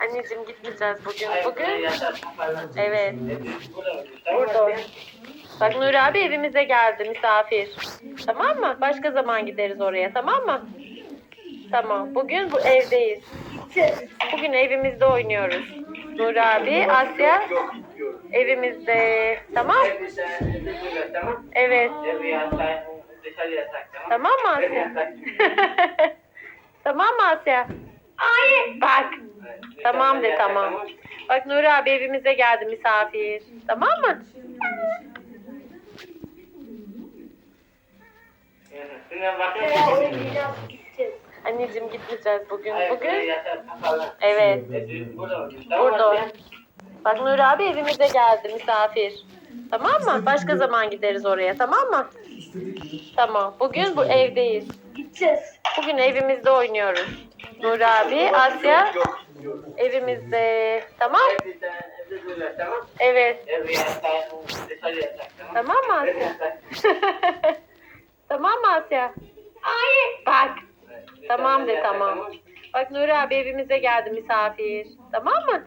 Anneciğim gitmeyeceğiz bugün. Bugün evet. Burada. Bak Nuri abi evimize geldi misafir. Tamam mı? Başka zaman gideriz oraya tamam mı? Tamam. Bugün bu evdeyiz. Bugün evimizde oynuyoruz. Nuri abi, Asya evimizde. Tamam? Evet. Tamam mı Asya? tamam mı Asya? Hayır. Bak. Tamam de tamam. Bak Nuri abi evimize geldi misafir. Tamam mı? Anneciğim gitmeyeceğiz bugün. Bugün evet. Burada. Bak Nuri abi evimize geldi misafir. Tamam mı? Başka zaman gideriz oraya tamam mı? Tamam. Bugün bu evdeyiz. Bugün evimizde oynuyoruz. Nuri abi, Asya evimizde. Tamam? Evet. Tamam mı Asya? tamam mı Asya? Hayır. Bak. Tamam de tamam. Bak Nuri abi evimize geldi misafir. Tamam mı?